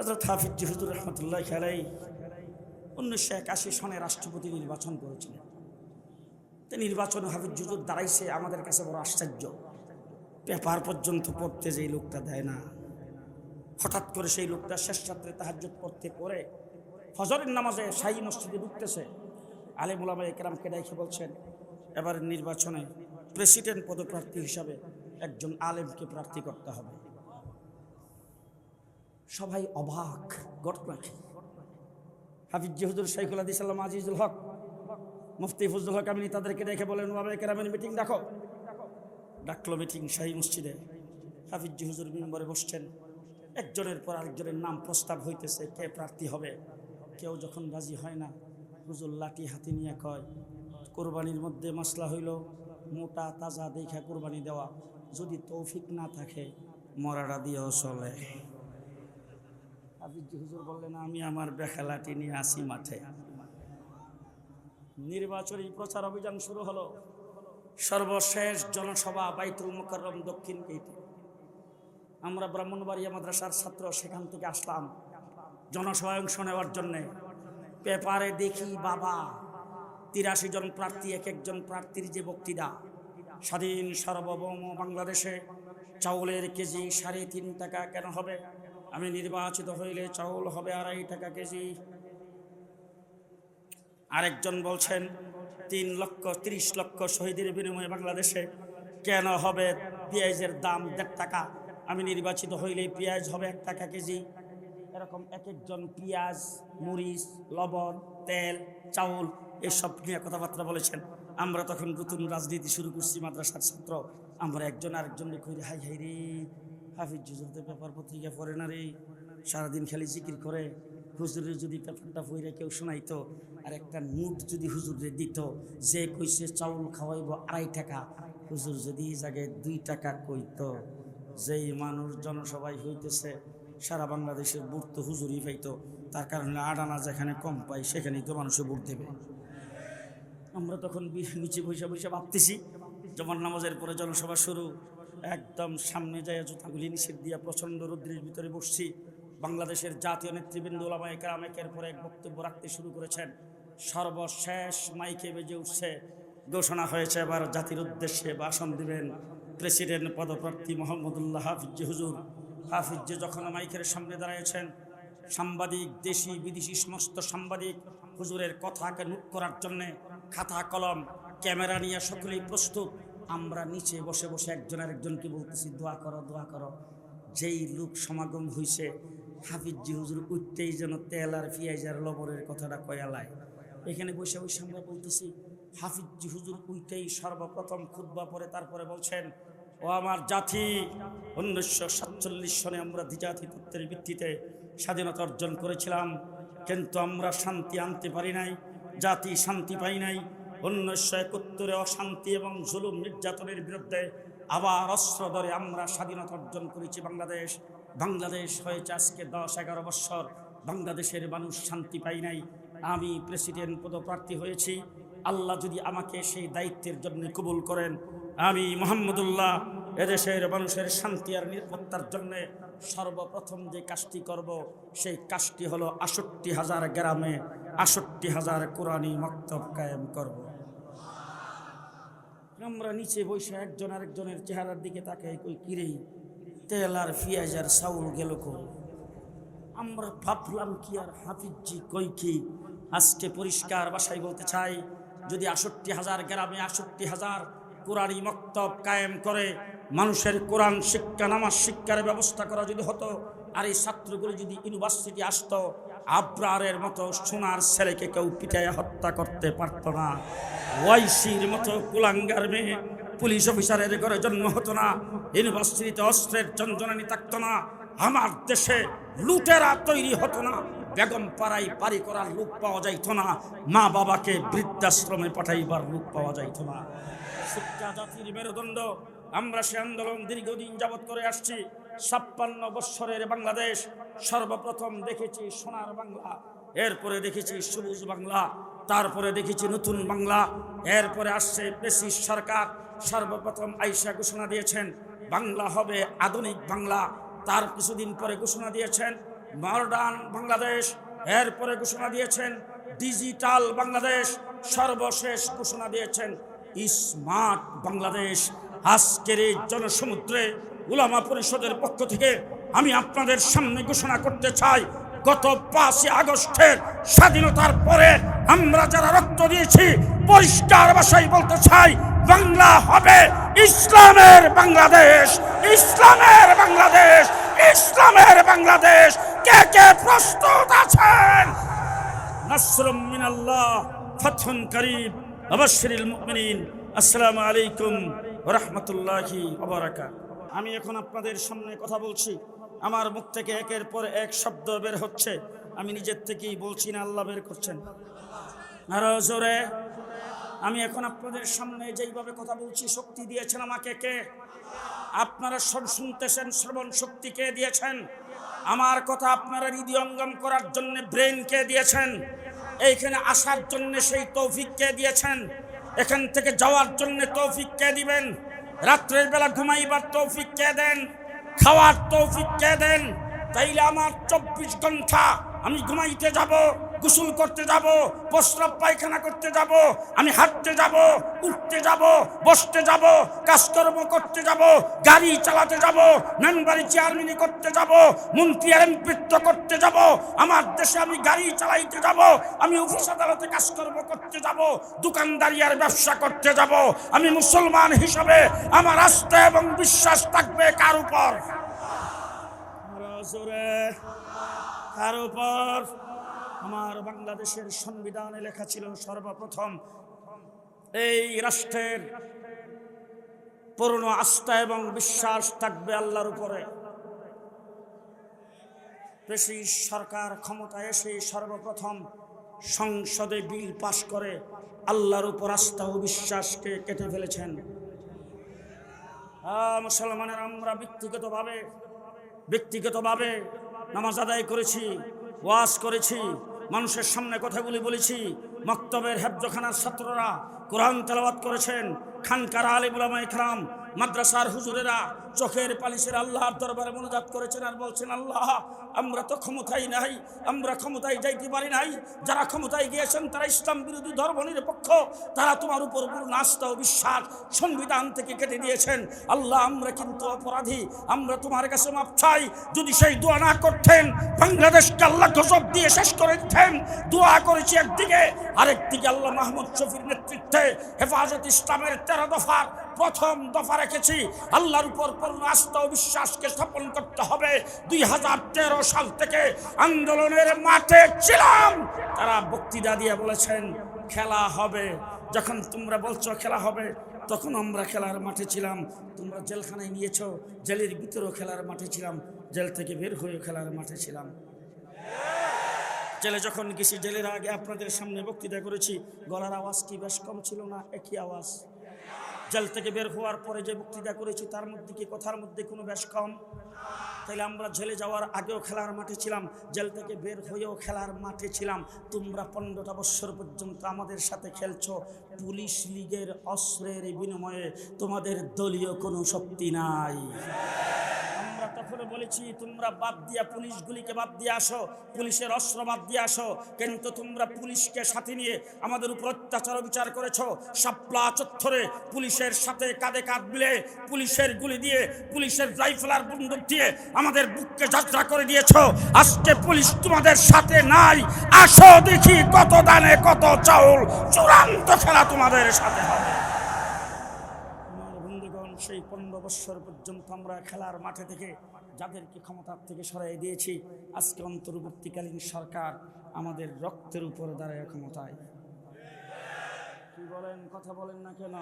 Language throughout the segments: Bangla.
হজরত হাফিজ জিহুদুর রহমতুল্লাহ খেলাই উনিশশো একাশি সনে রাষ্ট্রপতি নির্বাচন করেছিলেন। তো নির্বাচনে হাফিজ জুজুর দাঁড়াইছে, আমাদের কাছে বড় আশ্চর্য। পেপার পর্যন্ত পড়তে যেই লোকটা দেয় না। হঠাৎ করে সেই লোকটা শেষ রাত্রে তাহাজ্জুদ পড়তে পড়ে, ফজরের নামাজে শাহী মসজিদে ঢুকতেছে। আলিমুলামা একরামকে দেখে বলছেন এবার নির্বাচনে প্রেসিডেন্ট পদপ্রার্থী হিসাবে একজন আলেমকে প্রার্থী করতে হবে। সবাই অবাক ঘটনা হাফিজ জিহুদুর শাইখুল আদি সাল্লাম আজিজুল হক, মুফতি ফজলুল হক আমিনী তাদেরকে দেখে বলেন বাবা কেরামের মিটিং ডাকো। ডাকলো মিটিং শাহী মসজিদে। হাফিজ হুজুর মেম্বরে বসছেন। একজনের পর আরেকজনের নাম প্রস্তাব হইতেছে, কে প্রার্থী হবে? কেউ যখন রাজি হয় না, হুজুর লাঠি হাতে নিয়ে কয়, কোরবানির মধ্যে মশলা হইল, মোটা তাজা দেখা কোরবানি দেওয়া। যদি তৌফিক না থাকে মরাটা দিয়েও চলে। হুজুর বললেন, আমি আমার বেখা লাঠি নিয়ে আসি মাঠে। নির্বাচনী প্রচার অভিযান শুরু হলো। সর্বশেষ জনসভা বাইতুল মোকাররম দক্ষিণ গেটে আমরা ব্রাহ্মণবাড়িয়া মাদ্রাসার ছাত্র, সেখান থেকে আসলাম। জনসভায় অংশ নেওয়ার জন্যে। পেপারে দেখি বাবা, তিরাশি জন প্রার্থী, এক একজন প্রার্থীর যে বক্তৃতা। স্বাধীন সার্বভৌম বাংলাদেশে চাউলের কেজি সাড়ে তিন টাকা কেন হবে? আমি নির্বাচিত হইলে চাউল হবে আড়াই টাকা কেজি। আরেকজন বলছেন, তিন লক্ষ তিরিশ লক্ষ শহীদের বিনিময়ে বাংলাদেশে কেন হবে পেঁয়াজের দাম দেড় টাকা? আমি নির্বাচিত হইলে পেঁয়াজ হবে এক টাকা কেজি। এরকম এক একজন পেঁয়াজ, মরিচ, লবণ, তেল, চাউল এসব নিয়ে কথাবার্তা বলেছেন। আমরা তখন নতুন রাজনীতি শুরু করছি মাদ্রাসার ছাত্র। আমরা একজন আরেকজনকে করি হাই হাই রে হাফিজ জুজুরতে পেপার পত্রিকা পড়ে না রে সারাদিন খালি জিকির করে, হুজুরের যদি পেপারটা পইরা কেউ শোনাইতো, আর একটা নোট যদি হুজুরে দিত, যে কইছে চাউল খাওয়াইব আড়াই টাকা, হুজুর যদি এই জায়গায় দুই টাকা কইতো, যেই মানুষ জনসভায় হইতেছে, সারা বাংলাদেশের বুট তো হুজুরই পাইতো, তার কারণে আডানা যেখানে কম পাই সেখানেই তো মানুষে বুট দেবে। আমরা তখন নিচে বসে বসে ভাবতেছি জমান নামাজের পরে জনসভা শুরু একদম সামনে যায় জুতাগুলি নিষেধ দিয়া প্রচণ্ড রুদ্রের ভিতরে বসছি। বাংলাদেশের জাতীয় নেতৃবৃন্দ ওলামায় কেরাম একের পর এক বক্তব্য রাখতে শুরু করেছেন। সর্বশেষ মাইকে বেজে উঠছে, ঘোষণা হয়েছে এবার জাতির উদ্দেশ্যে ভাষণ দিবেন প্রেসিডেন্ট পদপ্রার্থী মোহাম্মদুল্লাহ হাফিজ হুজুর। হাফিজ যখন মাইকের সামনে দাঁড়িয়েছেন সাংবাদিক, দেশি, বিদেশি, সমস্ত সাংবাদিক হুজুরের কথাকে নোট করার জন্যে খাতা, কলম, ক্যামেরা নিয়ে সকলেই প্রস্তুত। আমরা নিচে বসে বসে একজন আরেকজনকে বলতেছি, দোয়া করো দোয়া করো। যেই লোক সমাগম হইছে, হাফিজি হুজুর উঠতেই যেন তেল আর পেঁয়াজ আর লবণের কথাটা কয়ালায় এখানে বসে বসে আমরা বলতেছি, হাফিজি হুজুর উইতেই সর্বপ্রথম খুদ্া পরে তারপরে বলছেন, ও আমার জাতি, উনিশশো সাতচল্লিশ সনে আমরা দ্বিজাতি তত্ত্বের ভিত্তিতে স্বাধীনতা অর্জন করেছিলাম, কিন্তু আমরা শান্তি আনতে পারি নাই, জাতি শান্তি পাই নাই উনিশশো একাত্তরে অশান্তি এবং জুলুম নির্যাতনের বিরুদ্ধে আবার অস্ত্র ধরে আমরা স্বাধীনতা অর্জন করেছি বাংলাদেশ। বাংলাদেশ হয়েছে আজকে দশ এগারো বৎসর বাংলাদেশের মানুষ শান্তি পাই নাই। আমি প্রেসিডেন্ট পদপ্রার্থী হয়েছি। আল্লাহ যদি আমাকে সেই দায়িত্বের জন্য কবুল করেন। আমি মোহাম্মদুল্লাহ এদেশের মানুষের শান্তি আর নিরাপত্তার জন্য সর্বপ্রথম যে কাজটি করব, সেই কাজটি হলো আষট্টি হাজার গ্রামে আষট্টি হাজার কোরআনী মক্তব কায়েম করব। আমরা নিচে বসে একজন আরেকজনের চেহারার দিকে তাকাই, কই কিরেই তেল আর পেঁয়াজ আর চাউল গেল কই? আমরা ভাবলাম, কি আর হাফিজি কই কি? আজকে পরিষ্কার বাসায় বলতে চাই, যদি আষট্টি হাজার গ্রামে আষট্টি হাজার কোরআনী মক্তব কায়েম করে, মানুষের কোরআন শিক্ষা, নামাজ শিক্ষার ব্যবস্থা করা যদি হতো, আর এই ছাত্রগুলো যদি ইউনিভার্সিটি আসতো, আব্রারের মতো সোনার ছেলেকে কেউ পিটাইয়া হত্যা করতে পারত না। ওয়াইসির মতো কুলাঙ্গার মেয়ে পুলিশ অফিসারের ঘরে জন্ম হতো না, ইউনিভার্সিটিতে অস্ত্রের জঞ্জনানি থাকতো না, আমার দেশে লুটেরা তৈরি হতো না বেগম পাড়াই পারি করার লোক পাওয়া যাইত না মা বাবাকে বৃদ্ধাশ্রমে পাঠাইবার লোক পাওয়া যাইত না। শিক্ষা জাতির মেরুদণ্ড। আমরা সে আন্দোলন দীর্ঘদিন যাবৎ করে আসছি। ছাপ্পান্ন বৎসরের বাংলাদেশ, সর্বপ্রথম দেখেছি সোনার বাংলা, এরপরে দেখেছি সবুজ বাংলা, তারপরে দেখেছি নতুন বাংলা, এরপরে আসছে ব্রিটিশ সরকার, সর্বপ্রথম আইসা ঘোষণা দিয়েছেন, বাংলা হবে আধুনিক বাংলা, তার কিছুদিন পরে ঘোষণা দিয়েছেন মডার্ন বাংলাদেশ, এরপরে ঘোষণা দিয়েছেন ডিজিটাল বাংলাদেশ, সর্বশেষ ঘোষণা দিয়েছেন স্মার্ট বাংলাদেশ। আজকের এই জনসমুদ্রে উলামা পরিষদের পক্ষ থেকে আমি আপনাদের সামনে ঘোষণা করতে চাই, গত পাঁচই আগস্টের স্বাধীনতার পরে আমরা যারা রক্ত দিয়েছি, পরিষ্কার ভাষায় বলতে চাই, বাংলা হবে ইসলামের বাংলাদেশ ইসলামের বাংলাদেশ ইসলামের বাংলাদেশ। কে কে প্রস্তুত আছেন? নাসরুম মিনাল্লাহ, ফাতহুন করিব আসসালামু আলাইকুম আমি এখন আপনাদের সামনে কথা বলছি। আমার মুখ থেকে একের পর এক শব্দ বের হচ্ছে। আমি নিজের থেকেই বলছি না, আল্লাহ বের করছেন। জোরে। আমি এখন আপনাদের সামনে যেইভাবে কথা বলছি, শক্তি দিয়েছেন আমাকে কে? আপনারা সব শুনতেছেন, শ্রবণ শক্তি কে দিয়েছেন? আমার কথা আপনারা হৃদয়ঙ্গম করার জন্য ব্রেন কে দিয়েছেন? এইখানে আসার জন্য সেই তৌফিক কে দিয়েছেন? এখান থেকে যাওয়ার জন্য তৌফিক কে দিবেন? রাত্রের বেলা ঘুমাইবার তৌফিক কে দেন? খাওয়ার তৌফিক কে দেন? তাইলে আমার চব্বিশ ঘণ্টা আমি ঘুমাইতে যাব। গোসল করতে যাব প্রস্রাব পায়খানা করতে যাব আমি হাঁটতে যাব উঠতে যাব বসতে যাব কাজকর্ম করতে যাব গাড়ি চালাতে যাব মেম্বারি চেয়ারম্যানি করতে যাব মন্ত্রী আর এমপিত্ব করতে যাব আমার দেশে আমি গাড়ি চালাইতে যাব আমি অফিস আদালতে কাজকর্ম করতে যাব দোকানদারি আর ব্যবসা করতে যাব আমি মুসলমান হিসাবে আমার আস্থা এবং বিশ্বাস থাকবে কার উপর কার উপর আমার বাংলাদেশের সংবিধানে লেখা ছিল সর্বপ্রথম, এই রাষ্ট্রের পূর্ণ আস্থা এবং বিশ্বাস থাকবে আল্লাহর উপরে। বেশি সরকার ক্ষমতায় এসে সর্বপ্রথম সংসদে বিল পাশ করে আল্লাহর উপর আস্থা ও বিশ্বাসকে কেটে ফেলেছেন। মুসলমানের, আমরা ব্যক্তিগতভাবে ব্যক্তিগতভাবে নামাজ আদায় করেছি, ওয়াজ করেছি মানুষের সামনে কথাগুলি বলেছি। মক্তবের হেফজখানার ছাত্ররা কোরআন তেলাওয়াত করেছেন। খানকার আলিবুলামা ইকরাম মাদ্রাসার হুজুরেরা চোখের পালিশের আল্লাহর দরবারে মনোজাত করেছেন আর বলছেন, আল্লাহ, আমরা তো ক্ষমতায় নাই, আমরা ক্ষমতায় যাইতে পারি নাই। যারা ক্ষমতায় গিয়েছেন, তারা ইসলাম বিরোধী ধর্ম নিরপেক্ষ। তারা তোমার উপর পূর্ণ আস্থা ও বিশ্বাস, সংবিধান থেকে কেটে দিয়েছেন। আল্লাহ, আমরা কিন্তু অপরাধী। আমরা তোমার কাছে মাপ চাই। যদি সেই দোয়া না করতেন, বাংলাদেশকে আল্লাহ গজব দিয়ে শেষ করে দিতেন। দোয়া করেছি একদিকে, আরেকদিকে আল্লাহ মাহমুদ শফির নেতৃত্বে হেফাজত ইসলামের তেরো দফার প্রথম দফা রেখেছি। আল্লাহর উপর পূর্ণ আস্থা ও বিশ্বাসকে স্থাপন করতে হবে। দুই হাজার তেরো সাল থেকে আন্দোলনের মাঠে ছিলাম। তারা বক্তৃতা দিয়ে বলেছেন, খেলা হবে। যখন তোমরা বলছো খেলা হবে, তখন আমরা খেলার মাঠে ছিলাম। তোমরা জেলখানায় নিয়েছো জেলের ভিতরেও খেলার মাঠে ছিলাম। জেল থেকে বের হয়ে খেলার মাঠে ছিলাম। জেলে যখন গেছি, জেলের আগে আপনাদের সামনে বক্তৃতা করেছি। গলার আওয়াজ কি বেশ কম ছিল না? একই আওয়াজ। জেল থেকে বের হওয়ার পরে যে বক্তৃতা করেছি, তার মধ্যে কি কথার মধ্যে কোনো বেশ কম? তাহলে আমরা জেলে যাওয়ার আগেও খেলার মাঠে ছিলাম, জেল থেকে বের হয়েও খেলার মাঠে ছিলাম। তোমরা পনেরোটা বৎসর পর্যন্ত আমাদের সাথে খেলছো, পুলিশ লীগের অস্ত্রের বিনিময়ে তোমাদের দলীয় কোনো শক্তি নাই। আমরা তখন বলেছি, তোমরা বাদ দিয়া পুলিশগুলিকে বাদ দিয়ে আসো, পুলিশের অস্ত্র বাদ দিয়ে আসো, কিন্তু তোমরা পুলিশকে সাথে নিয়ে আমাদের উপর অত্যাচার বিচার করেছ। সাপলা চত্বরে পুলিশের সাথে কাঁধে কাঁধ মিলে পুলিশের গুলি দিয়ে, পুলিশের রাইফেলার বন্দুক দিয়ে আমাদের বুককে যাত্রা করে দিয়েছ। আজকে পুলিশ তোমাদের সাথে নাই। আসো দেখি কত দানে কত চাউল। চূড়ান্ত খেলা তোমাদের সাথে হবে। সেই পনেরো বৎসর পর্যন্ত আমরা খেলার মাঠে থেকে যাদেরকে ক্ষমতার থেকে সরাই দিয়েছি, আজকে অন্তর্বর্তীকালীন সরকার আমাদের রক্তের উপর দাঁড়ায় ক্ষমতায়। কি বলেন, কথা বলেন না কেন?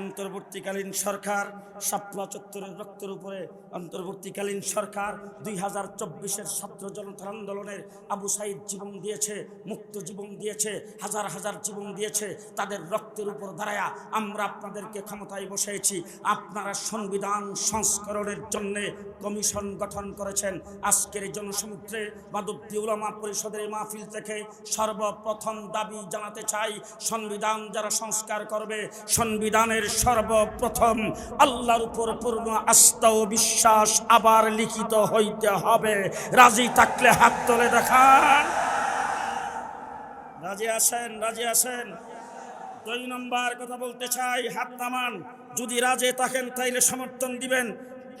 অন্তর্বর্তীকালীন সরকার শাপলা চত্বরের রক্তের উপরে অন্তর্বর্তীকালীন সরকার দুই হাজার চব্বিশের ছাত্র জনতার আন্দোলনের আবু সাইদ জীবন দিয়েছে, মুক্ত জীবন দিয়েছে, হাজার হাজার জীবন দিয়েছে। তাদের রক্তের উপর দাঁড়ায়া আমরা আপনাদেরকে ক্ষমতায় বসেছি আপনারা সংবিধান সংস্করণের জন্যে কমিশন গঠন করেছেন। আজকের জনসমুদ্রে মাদব্দি উলামা পরিষদের মাহফিল থেকে সর্বপ্রথম দাবি জানাতে চাই, সংবিধান সংবিধান যারা সংস্কার করবে, সংবিধানের সর্বপ্রথম আল্লাহর উপর পূর্ণ আস্থা ও বিশ্বাস আবার লিখিত হইতে হবে। রাজি থাকলে হাত তুলে দেখান। রাজি আছেন রাজি আছেন? দুই নম্বর কথা বলতে চাই, হাত নামান। যদি রাজে থাকেন, তাইলে সমর্থন দিবেন।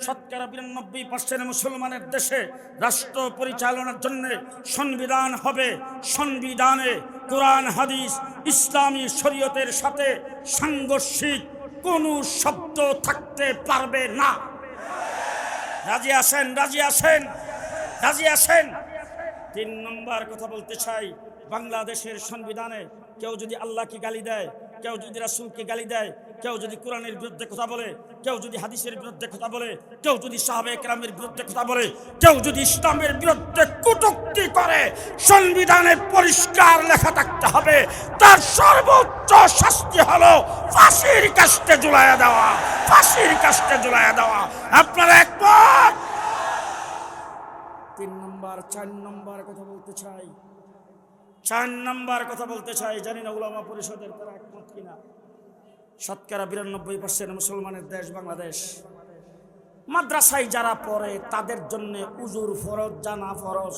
শতকরা বিরানব্বই পার্সেন্ট মুসলমানের দেশে রাষ্ট্র পরিচালনার জন্য সংবিধান হবে। সংবিধানে কোরআন, হাদিস, ইসলামী শরীয়তের সাথে সাংঘর্ষিক কোনো শব্দ থাকতে পারবে না। রাজি আসেন রাজি আসেন রাজি আসেন তিন নম্বর কথা বলতে চাই, বাংলাদেশের সংবিধানে কেউ যদি আল্লাহকে গালি দেয় কেউ যদি রাসুলকে গালি দেয়, কেউ যদি কোরআনের বিরুদ্ধে কথা বলে, কেউ যদি হাদিসের বিরুদ্ধে কথা বলে, কেউ যদি সাহাবে একরামের বিরুদ্ধে কথা বলে, কেউ যদি ইসলামের বিরুদ্ধে কুটুক্তি করে, সংবিধানে পরিষ্কার লেখা থাকতে হবে। তার সর্বোচ্চ শাস্তি হলো ফাঁসির কাস্টে ঝুলাইয়া দেওয়া, ফাঁসির কাস্টে ঝুলাইয়া দেওয়া। আপনারা একমত? তিন নম্বর, চার নম্বর কথা বলতে চাই। চার নাম্বার কথা বলতে চাই, জানি না উলামা পরিষদের তারা একমত কিনা। শতকরা বিরানব্বই পার্সেন্ট মুসলমানের দেশ বাংলাদেশ। মাদ্রাসায় যারা পড়ে, তাদের জন্য উজুর ফরজ, জানা ফরজ।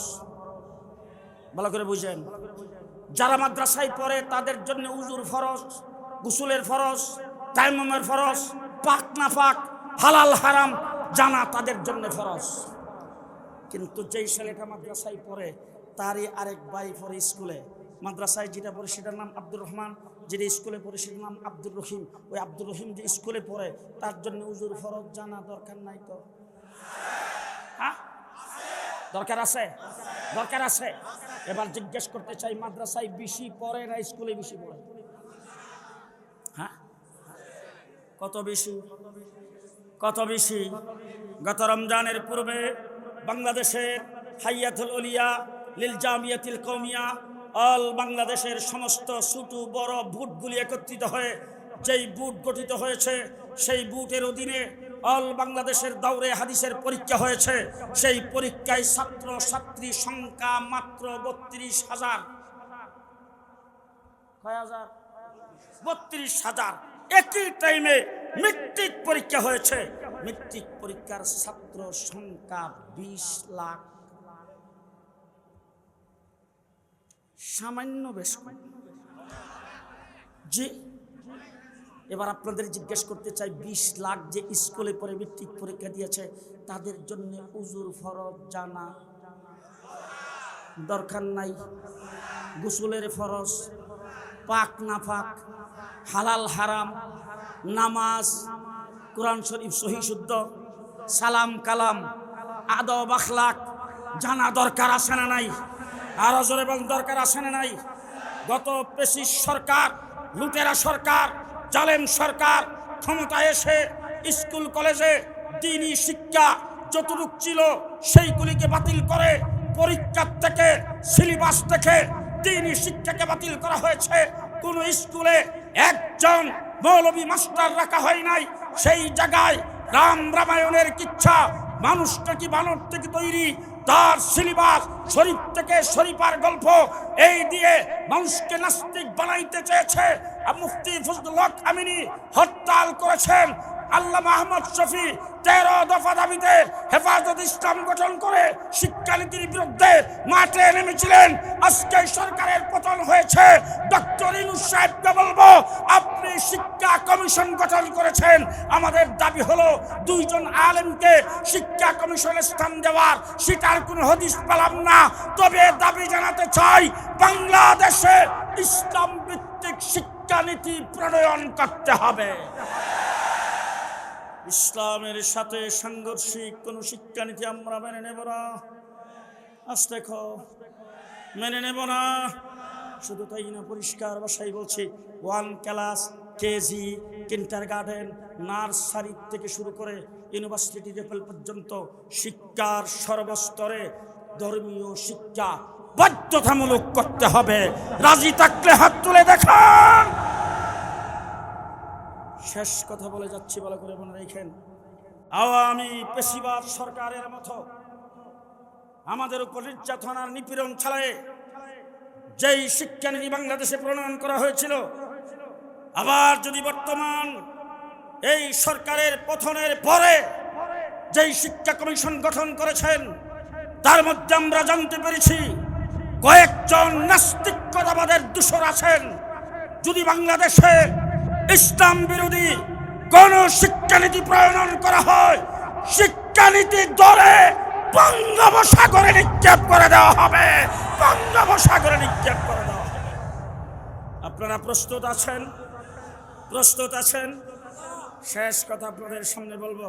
ভালো করে বুঝেন। যারা মাদ্রাসায় পড়ে, তাদের জন্য উজুর ফরজ, গুসুলের ফরজ তাইমের ফরজ, পাক না পাক, হালাল, হারাম, জানা তাদের জন্য ফরজ। কিন্তু যেই ছেলেটা মাদ্রাসায় পড়ে তারই আরেক ভাই পড়ে স্কুলে। মাদ্রাসায় যেটা পড়ে সেটার নাম আব্দুর রহমান, যেটা স্কুলে পড়ে সেটার নাম আব্দুর রহিম। ওই আব্দুর রহিম যে স্কুলে পড়ে, তার জন্য উজুর ফরজ জানা দরকার নাই তো। হ্যাঁ? দরকার আছে? দরকার আছে? এবার জিজ্ঞেস করতে চাই, মাদ্রাসায় বেশি পড়ে না স্কুলে বেশি পড়ে? হ্যাঁ? কত বেশি? কত বেশি? গত রমজানের পূর্বে বাংলাদেশের হাইয়াতুল উলিয়া লিল জামিয়াতিল কৌমিয়া অল বাংলাদেশের সমস্ত ছোটো বড় বুটগুলি একত্রিত হয়ে, যেই বুট গঠিত হয়েছে, সেই বুটের অধীনে অল বাংলাদেশের দৌড়ে হাদিসের পরীক্ষা হয়েছে। সেই পরীক্ষায় ছাত্র ছাত্রী সংখ্যা মাত্র বত্রিশ হাজার। বত্রিশ হাজার। একই টাইমে মেট্রিক পরীক্ষা হয়েছে। মেট্রিক পরীক্ষার ছাত্র সংখ্যা বিশ লাখ। সামান্য বেশ। জি এবার আপনাদের জিজ্ঞেস করতে চাই, বিশ লাখ যে স্কুলে পড়ে মেট্রিক পরীক্ষা দিয়েছে, তাদের জন্য উজুর ফরজ জানা? দরকার নাই। গোসলের ফরজ, পাক না পাক, হালাল হারাম, নামাজ, কোরআন শরীফ সহি শুদ্ধ, সালাম কালাম, আদব আখলাক, জানা দরকার আছে না নাই? আরও জোরে এবং দরকার আছে না নাই? গত পেশিস সরকার, লুটেরা সরকার, জালেম সরকার ক্ষমতায় এসে স্কুল, কলেজে দিনই শিক্ষা যতটুক ছিল সেইগুলিকে বাতিল করে পরীক্ষার থেকে, সিলেবাস থেকে দিনই শিক্ষাকে বাতিল করা হয়েছে। কোন স্কুলে একজন মৌলবী মাস্টার রাখা হয় নাই। সেই জায়গায় রাম রামায়ণের কিচ্ছা, মানুষটা কি বানর থেকে তৈরি? তার সিলেবাস শরীফ থেকে শরীফার গল্প এই দিয়ে মানুষকে নাস্তিক বানাইতে চেয়েছে। মুফতি ফজলুল হক আমিনী হরতাল করেছেন। আল্লাহ মাহমদ শফি তেরো দফা দাবিতে হেফাজত ইসলাম গঠন করে শিক্ষানীতির বিরুদ্ধে মাঠে নেমেছিলেন। আজকে সরকারের পতন হয়েছে। ডক্টর ইনুস সাহেবকে বলব, আপনি শিক্ষা কমিশন গঠন করেছেন। আমাদের দাবি হলো দুইজন আলেমকে শিক্ষা কমিশনের স্থান দেওয়ার। সেটার কোনো হদিস পেলাম না। তবে দাবি জানাতে চাই, বাংলাদেশে ইসলাম ভিত্তিক শিক্ষানীতি প্রণয়ন করতে হবে। ইসলামের সাথে সাংঘর্ষিক কোনো শিক্ষানীতি আমরা মেনে নেব না। আজ দেখো, মেনে নেব না। শুধু তাই না, পরিষ্কার ভাষায় বলছি, one class, KG kindergarten nursery থেকে শুরু করে ইউনিভার্সিটি লেভেল পর্যন্ত শিক্ষার সর্বস্তরে ধর্মীয় শিক্ষা বাধ্যতামূলক করতে হবে। রাজি থাকলে হাত তুলে দেখান। শেষ কথা বলে যাচ্ছি, ভালো করে মনে রেখেন। আওয়ামী পেশিবাদ সরকারের মতো আমাদের উপর নির্যাতনার নিপীড়ন ছাড়ায় যেই শিক্ষানীতি বাংলাদেশে প্রণয়ন করা হয়েছিল, আবার যদি বর্তমান এই সরকারের পথনের পরে যেই শিক্ষা কমিশন গঠন করেছেন, তার মধ্যে আমরা জানতে পেরেছি কয়েকজন নাস্তিকতাবাদের দূষর আছেন। যদি বাংলাদেশে ইসলাম বিরোধী কোন শিক্ষানীতি প্রণয়ন করা হয়। শিক্ষানীতি ধরে বঙ্গোপসাগরে নিক্ষেপ করে দেওয়া হবে। বঙ্গোপসাগরে নিক্ষেপ করে দেওয়া হবে। আপনারা প্রস্তুত আছেন? প্রস্তুত আছেন? শেষ কথা আপনাদের সামনে বলব।